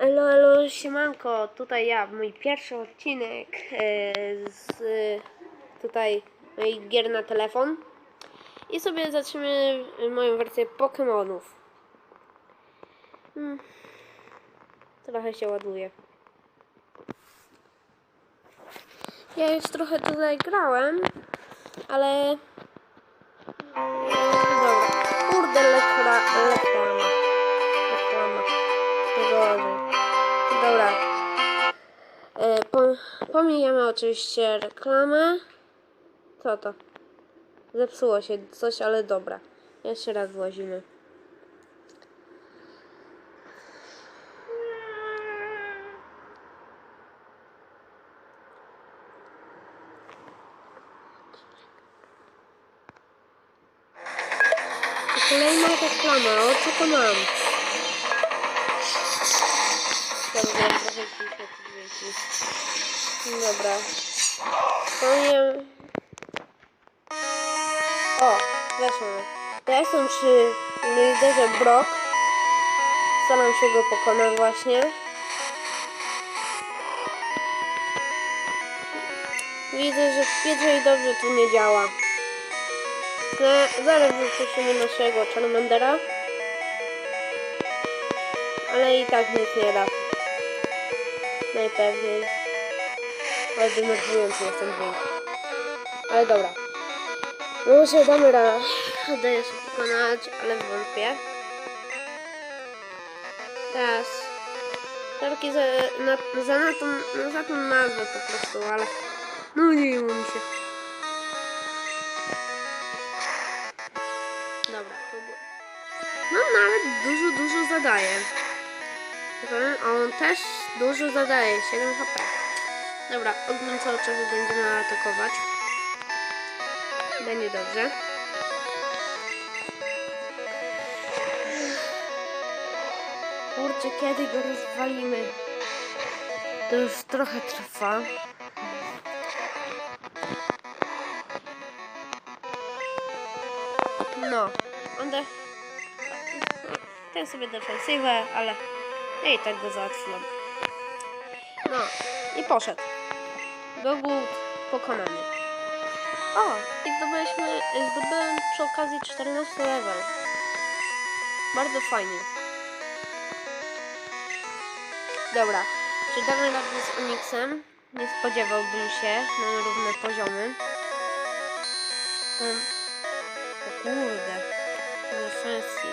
Elo, elo, siemanko, tutaj ja, mój pierwszy odcinek e, z e, tutaj moich gier na telefon i sobie zaczniemy moją wersję Pokémonów. Hmm. Trochę się ładuje. Ja już trochę tutaj grałem, ale... e, Dobra, kurde, lekra. Pomijamy oczywiście reklamę. Co to? Zepsuło się coś, ale dobra. Jeszcze raz włazimy. Kolejna reklama, o co to mam? Dobra, trochę dźwięki. Dobra. Powiem... O, weszło. Ja jestem przy liderze Brock. Staram się go pokonać właśnie. Widzę, że pierwsze i dobrze tu nie działa. No, zaraz wypuścimy naszego Charmandera. Ale i tak nic nie da. Najpewniej. Ale denerwujący jest ten dźwięk. Ale dobra. Może damy radę jeszcze pokonać, ale wątpię. Teraz. Taki za, na, za, na, tą, za tą nazwę po prostu, ale no nie wiem mi się. Dobra. No nawet dużo, dużo zadaje. A on też dużo zadaje, 7 HP. Dobra, ogniu cały czas będziemy atakować. Będzie dobrze. Kurczę, kiedy go rozwalimy? To już trochę trwa. No, on da... Ten sobie defensywę, ale ja tak go załatwiłem. No, i poszedł. Gogół pokonany. O, i zdobyliśmy, zdobyłem przy okazji 14 level. Bardzo fajnie. Dobra, czy damy radę z Onyxem? Nie spodziewałbym się, mamy równe poziomy. Um, o kurde, ale fancy.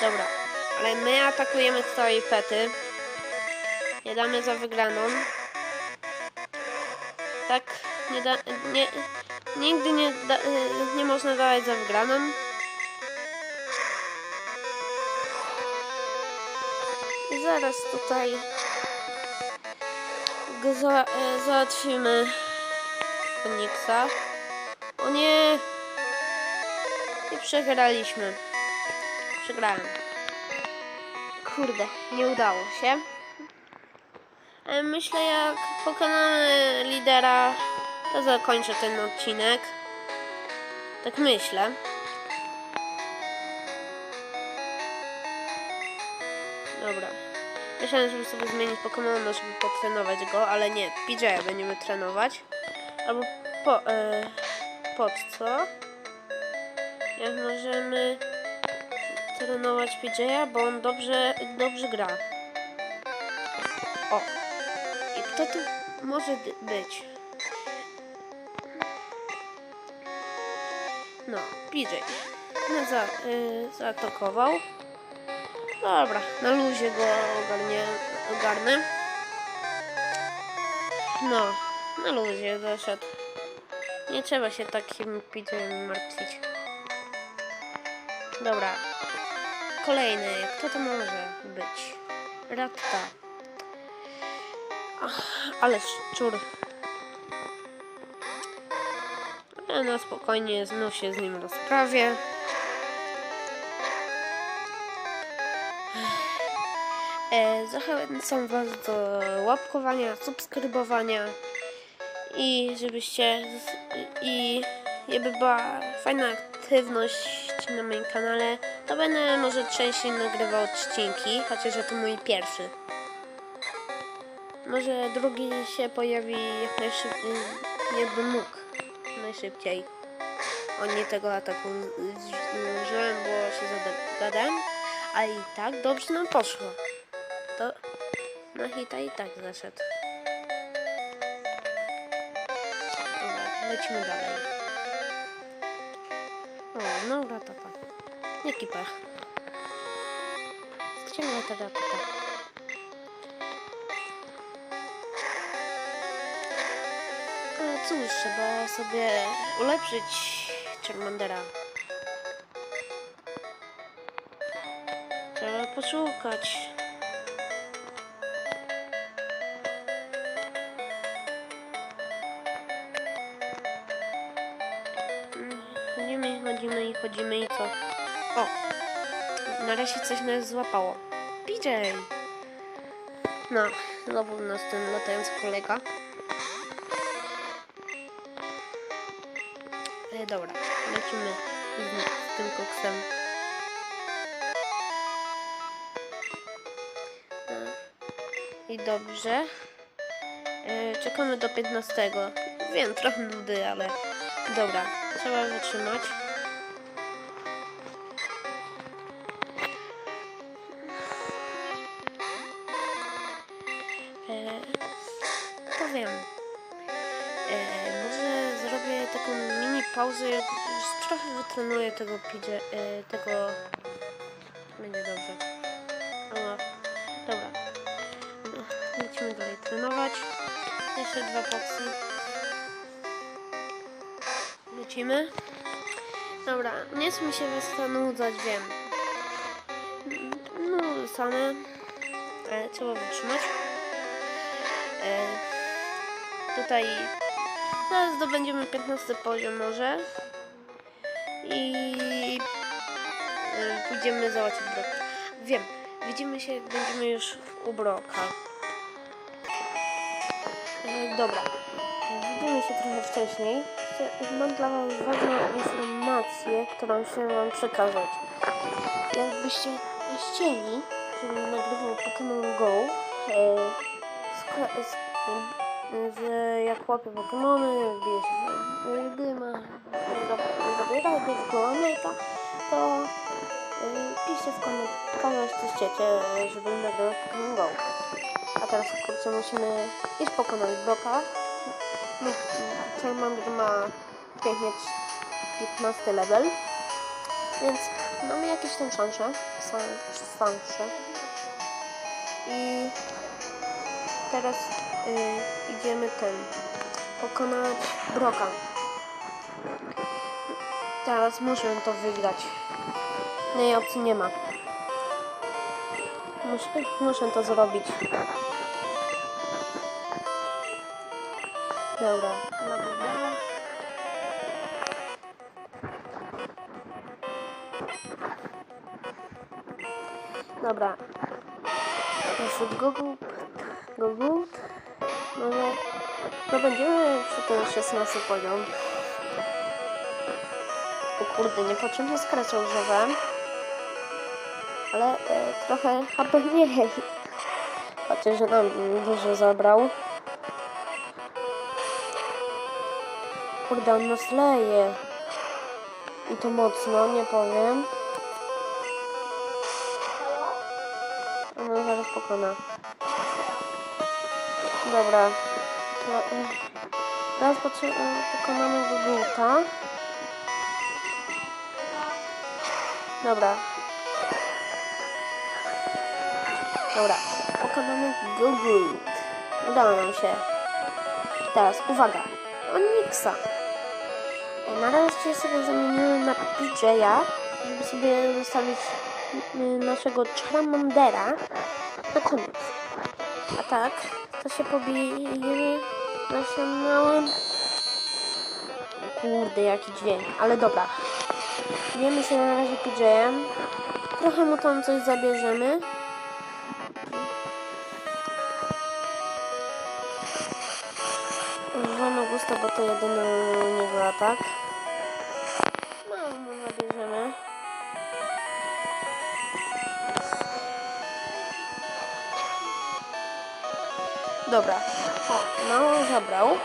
Dobra, ale my atakujemy z całej pety. Nie damy za wygraną. Nie da, nie, nigdy nie, da, nie można dawać za wygraną. I zaraz tutaj go za, załatwimy Onyxa. O nie! I przegraliśmy. Przegrałem. Kurde, nie udało się. E, Myślę, jak pokonamy lidera, to zakończę ten odcinek. Tak myślę. Dobra. Myślałem, żeby sobie zmienić Pokemona, żeby potrenować go, ale nie. PJ będziemy trenować. Albo po, e, pod co? Jak możemy trenować PJ'a, bo on dobrze, dobrze gra. O! I kto tu może być? No, PJ. No, za, y, zaatakował. Dobra, na luzie go ogarnie, ogarnę. No, na luzie zaszedł. Nie trzeba się takim PJ martwić. Dobra. Kolejny. Kto to może być? Ratta. Ach, ale szczur. Ja na spokojnie znów się z nim rozprawię. E, zachęcam Was do łapkowania, subskrybowania i żebyście i żeby była fajna aktywność na moim kanale, to będę może częściej nagrywał odcinki, chociaż to mój pierwszy. Może drugi się pojawi jak najszybciej, jakby mógł, najszybciej. O nie tego ataku użyłem, bo się zagadałem, a i tak dobrze nam poszło. To na hita i tak zaszedł. Dobra, lecimy dalej. O, no ratata. Jaki. Ściągnę te ratata. Cóż, trzeba sobie ulepszyć Charmandera. Trzeba poszukać. Chodzimy, chodzimy i chodzimy i co? O! Nareszcie coś nas złapało. PJ! No, znowu nas ten latający kolega. E, dobra, lecimy z, tym koksem. E, I dobrze. E, czekamy do 15. Wiem, trochę nudy, ale dobra, trzeba wytrzymać. Już trochę wytrenuję tego pidzie, e, tego... Będzie dobrze. Dobra. No, Lecimy dalej trenować. Jeszcze dwa boksy. Lecimy. Dobra, nie chcę mi się wystanudzać, wiem. No, same. E, trzeba wytrzymać. E, tutaj Teraz zdobędziemy 15 poziom może. I y, pójdziemy załatwić Broka. Wiem, widzimy się, będziemy już u Broka. E, dobra, widzimy się trochę wcześniej. Mam dla Was ważną informację, którą chcę Wam przekazać. Jakbyście chcieli, żebym nagrywał Pokémon Go, e, skla- z, że jak łapię Pokemony, bije się dyma, zabiera w Gołamejka, to y, piszcie w komentarzach, czy chcecie, y, żebym nagrał Pokemon Go. A teraz kurczę musimy iść pokonać Broka. No, Charmander ma pięknie 15 level, więc mamy jakieś tam szanse, szanse. I teraz y, idziemy ten pokonać Broka. Teraz muszę to wygrać. Innej opcji nie ma. Muszę, muszę to zrobić. Dobra. Dobra. Jeszcze Google. Google. Może. No będziemy przy ten 16 poziom. O kurde, niepotrzebnie skracał używałem. Ale e, trochę HP mniej. Chociaż nam dużo zabrał. Kurde, on nas leje. I to mocno, nie powiem. No zaraz pokona. Dobra. Y, Teraz potrze- y, pokonamy Gugułka. Dobra. Dobra. Pokonamy Guguł. Udało nam się. Teraz uwaga. Onyxa. Na razie sobie zamienimy na PJ'a, żeby sobie zostawić y, naszego Charmandera na koniec. A tak, to się pobijemy naszym małym... Kurde, jaki dźwięk, ale dobra. Bijemy się na razie PJ-em. Trochę mu tam coś zabierzemy. Używamy gusta, bo to jedyny u niego atak. Zabrał.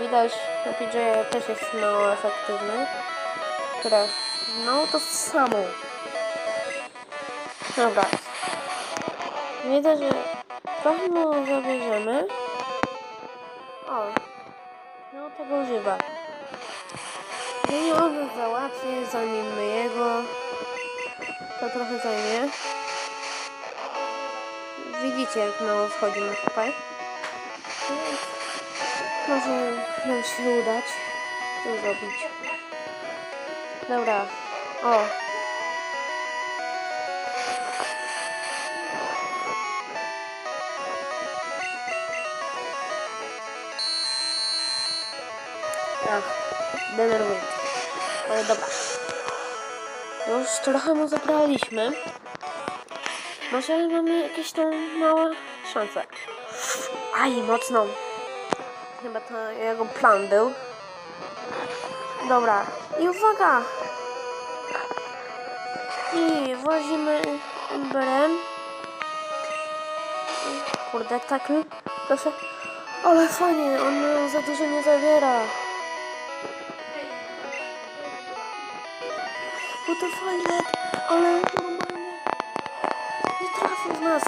Widać, na PJ też jest mało efektywny. Które mało to samo. Dobra. Widać, że trochę mało zabierzemy. O, no tego używa. Pieniądze załatwię, zanim my jego. To trochę zajmie. Widzicie, jak mało wchodzi mu tutaj. Może nam się udać to zrobić. Dobra. O. Ach, denerwuję. Ale dobra. Już trochę mu zabraliśmy. Może mamy jakieś tą małe szanse. Aj, mocno. Chyba to jego plan był. Dobra. I uwaga! I włazimy Emberem. Kurde, tak. Proszę. Ale fajnie, on za dużo nie zabiera. Bo to fajne, ale normalnie nie trafił w nas.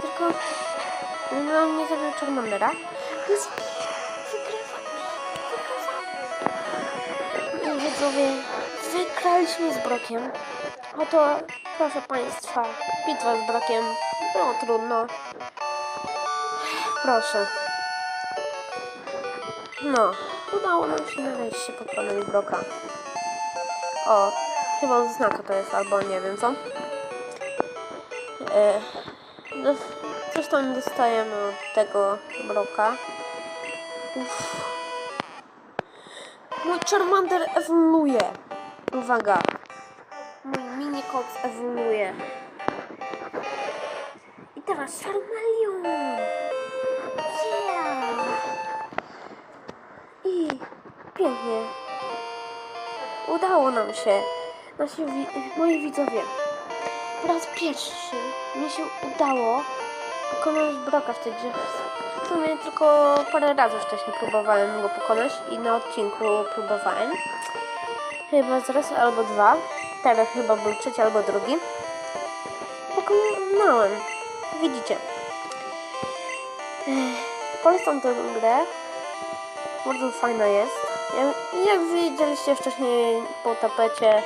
Tylko no, nie zabił Charmandera. Jest widzowie, wygraliśmy z Brokiem. Oto, proszę Państwa, bitwa z Brokiem. No trudno. Proszę. No, udało nam się nareszcie pokonać Broka. O, chyba znaka to jest, albo nie wiem co. E, dos- coś tam dostajemy od tego Broka. Uff. Charmander ewoluuje. Uwaga. Mój mini koc ewoluuje. I teraz Charmeleon. Yeah. I pięknie. Udało nam się. Nasi moi widzowie. Po raz pierwszy mi się udało pokonać Broka w tej grze. W sumie tylko parę razy wcześniej próbowałem go pokonać i na odcinku próbowałem. Chyba z raz albo dwa. Teraz chyba był trzeci albo drugi. Pokonałem. Widzicie. Polecam tę grę. Bardzo fajna jest. Jak, jak widzieliście wcześniej po tapecie,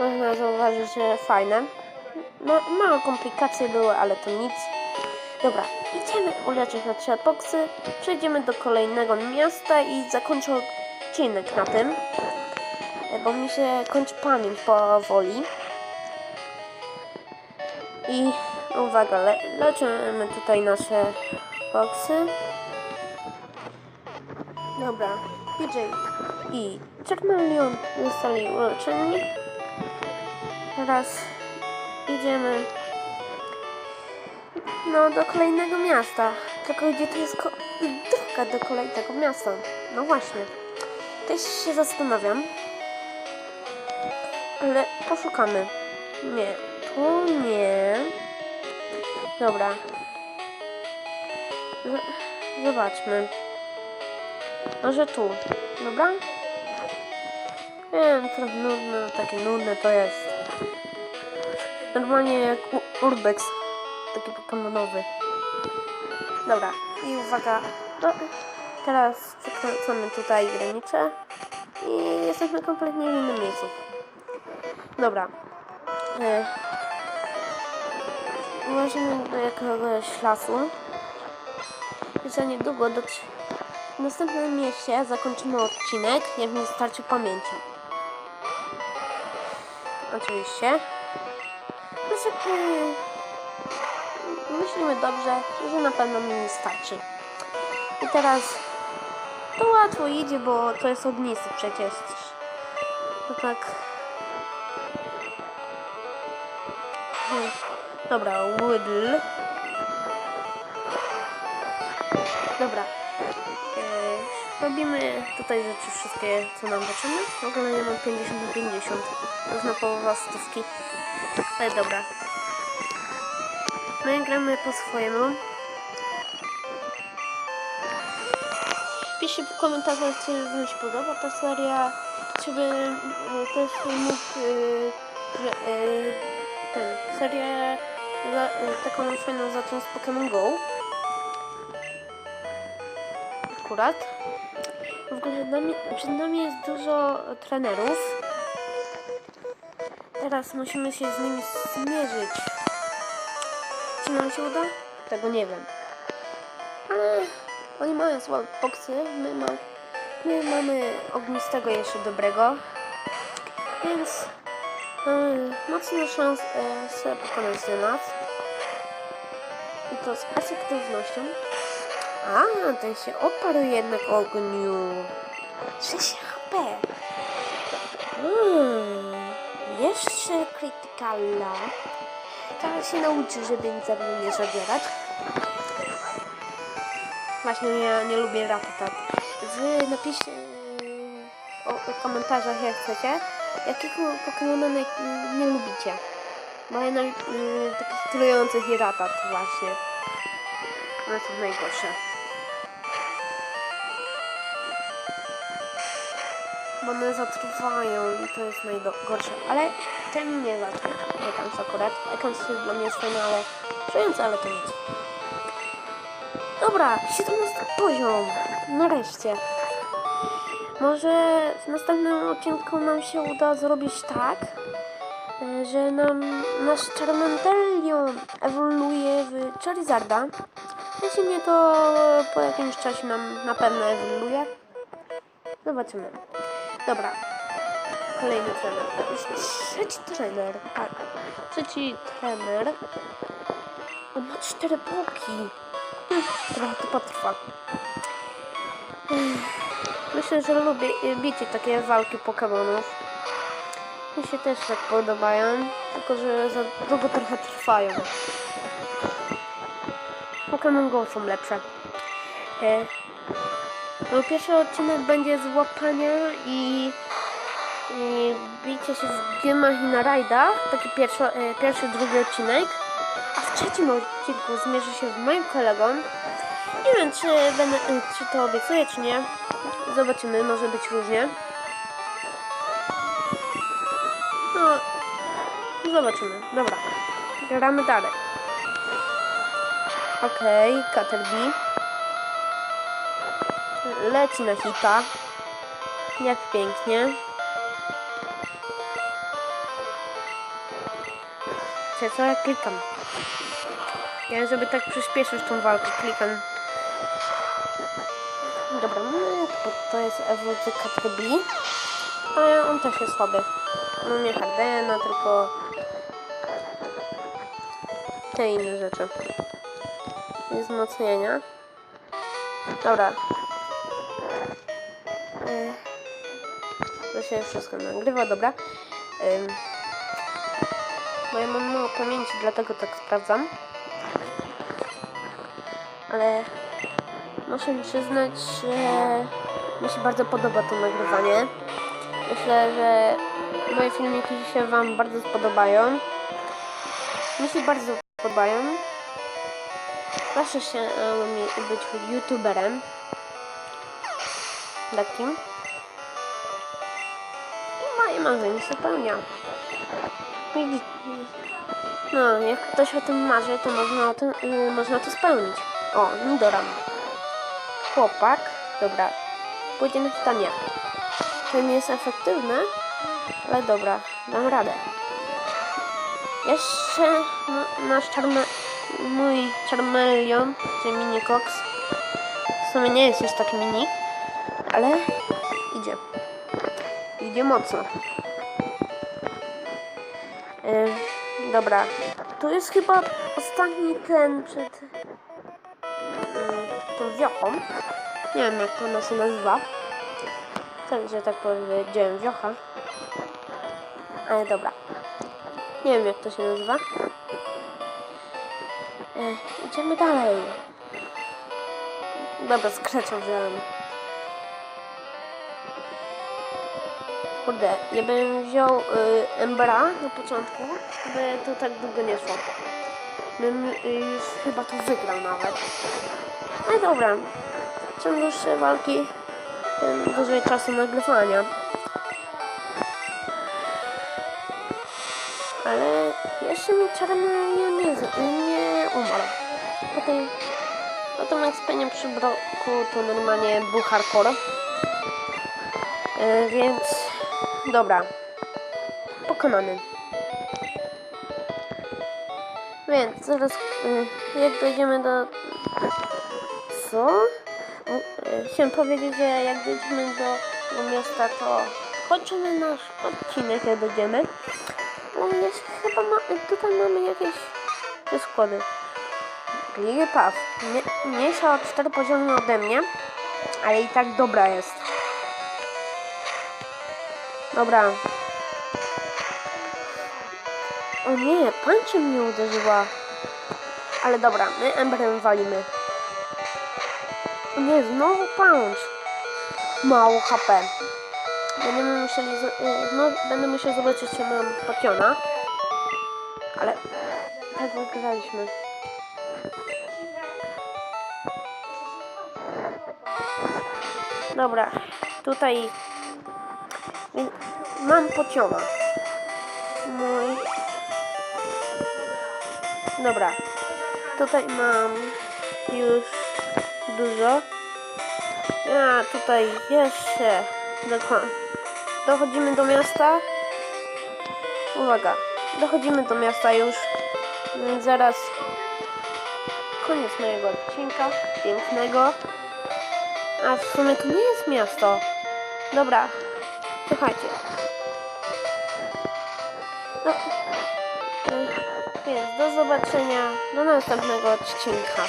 można zauważyć, że fajne. No, małe komplikacje były, ale to nic. Dobra, idziemy uleczyć na trzy boksy, przejdziemy do kolejnego miasta i zakończę odcinek na tym, e, bo mi się kończy pamięć powoli. I uwaga, le leczymy tutaj nasze boksy. Dobra, PJ i Charmeleon zostali uleczeni. Teraz idziemy no do kolejnego miasta. Tylko gdzie to jest droga do kolejnego miasta? No właśnie. Też się zastanawiam. Ale poszukamy. Nie, tu nie. Dobra. Z- zobaczmy. Może tu. Dobra? Wiem, trochę nudne, takie nudne to jest. Normalnie jak Urbex. Taki pokemonowy. Dobra. I uwaga. No, teraz przekręcamy tutaj granicę. I jesteśmy kompletnie w innym miejscu. Dobra. E, Włazimy do jakiegoś lasu. I za niedługo do w następnym mieście zakończymy odcinek, jak mi starczy pamięci. Oczywiście. Znaczy, yy, myślimy dobrze, że na pewno mi nie starczy. I teraz to łatwo idzie, bo to jest ognisty przecież. To tak... Hmm. Dobra, Whittle. Dobra. E, robimy tutaj rzeczy wszystkie, co nam potrzebne. W ogóle nie mam 50 na 50. To jest na połowa stówki. Ale dobra. My gramy po swojemu. Piszcie w komentarzach, czy Wam się podoba ta seria, czy e, też mógł, e, że, ten, serię za, e, taką fajną zacząć z Pokémon Go. Akurat. W ogóle nami, przed nami jest dużo trenerów. Teraz musimy się z nimi zmierzyć. Czy nam się uda? Tego nie wiem. Ale oni mają słabe boksy, my, ma, my mamy ognistego jeszcze dobrego. Więc mamy mocną szansę e, pokonać nas. I to z efektywnością. A, ten się oparł jednak ogniu. 6 HP. Hmm, jeszcze krytykala. Teraz się nauczy, żeby nic za mną nie zabierać. Właśnie ja nie lubię ratat. Wy napiszcie yy, o, o komentarzach jak chcecie, jakiego Pokemona naj, nie lubicie. Bo ja yy, takich trujących i ratat właśnie. One są najgorsze. Bo one zatruwają i to jest najgorsze. Ale ten nie zatruwa. Ekans akurat. Ekans jest dla mnie jest fajny, ale to nic. Dobra, 17 poziom. Nareszcie. Może w następnym odcinku nam się uda zrobić tak, e, że nam nasz Charmeleon ewoluuje w Charizarda. Jeśli nie, to po jakimś czasie nam na pewno ewoluuje. Zobaczymy. Dobra. Kolejny trener. Już trzeci trener. Tak. Trzeci trener. On ma cztery boki. Trochę to potrwa. Myślę, że lubię, lubicie takie walki Pokémonów. Mi się też tak podobają, tylko że za długo trochę trwają. Pokémon Go są lepsze. E, pierwszy odcinek będzie z łapania i, i bicie się w gymach i na rajdach. Taki pierwszy, e, pierwszy, drugi odcinek. A w trzecim odcinku zmierzy się z moim kolegą. Nie wiem, czy, będę, y, czy to obiecuję, czy nie. Zobaczymy, może być różnie. No, zobaczymy. Dobra, gramy dalej. Okej, okay, Caterby. Leci na hita. Jak pięknie. Czy co ja klikam? Ja żeby tak przyspieszyć tą walkę, klikam. Dobra, no to, jest ewolucja Caterby. Ale on też jest słaby. No nie Hardena, tylko te inne rzeczy. Wzmocnienia. Dobra. Yy, To się wszystko nagrywa, dobra. Yy, Bo ja mam mało pamięci, dlatego tak sprawdzam. Ale muszę przyznać, że mi się bardzo podoba to nagrywanie. Myślę, że moje filmiki się Wam bardzo spodobają. Mi się bardzo podobają. Proszę się mi być youtuberem. Takim. I moje marzenie się spełnia. Widzicie? No, jak ktoś o tym marzy, to można, o tym, y, można to spełnić. O, Nidoran. Chłopak. Dobra. Pójdzie na pytanie. To nie jest efektywne, ale dobra, dam radę. Jeszcze nasz czarme, mój Charmeleon, czyli Mini Cox. W sumie nie jest już taki mini, ale idzie. Idzie mocno. Yy, dobra, to jest chyba ostatni ten przed yy, tą wiochą. Nie wiem jak ona się nazywa. Ten, że tak powiedziałem, wiocha. Ale dobra. Nie wiem jak to się nazywa. E, idziemy dalej. Dobra, skrzeczą wziąłem. Kurde, ja bym wziął y, Embera na początku, by to tak długo nie szło. Bym y, już chyba to wygrał nawet. Ale dobra. czym dłuższe walki, tym dłużej czasu nagrywania. Ale jeszcze mi czarny nie, z- nie umarł. Po tej, po tym ekspenie przy broku to normalnie był hardcore. E, więc dobra. Pokonany. Więc zaraz y, jak dojdziemy do... Co? Y, Chciałem powiedzieć, że jak dojdziemy do, miasta, to kończymy nasz odcinek, jak dojdziemy. Bo jest, chyba ma, tutaj mamy jakieś składy. Lily. Nie- Mniejsza o 4 poziomy ode mnie, ale i tak dobra jest. Dobra. O nie, pańcie mnie uderzyła. Ale dobra, my Emberem walimy. O nie, znowu punch. Mało HP. Będziemy musieli, y, no, będę musiał zobaczyć, czy mam potiona. Ale tak wygraliśmy. Dobra, tutaj mam pociona. Mój. Dobra, tutaj mam już dużo. Ja tutaj jeszcze. Dochodzimy do miasta. Uwaga, dochodzimy do miasta już. Zaraz koniec mojego odcinka pięknego. A w sumie to nie jest miasto. Dobra, słuchajcie. No, więc do zobaczenia do następnego odcinka.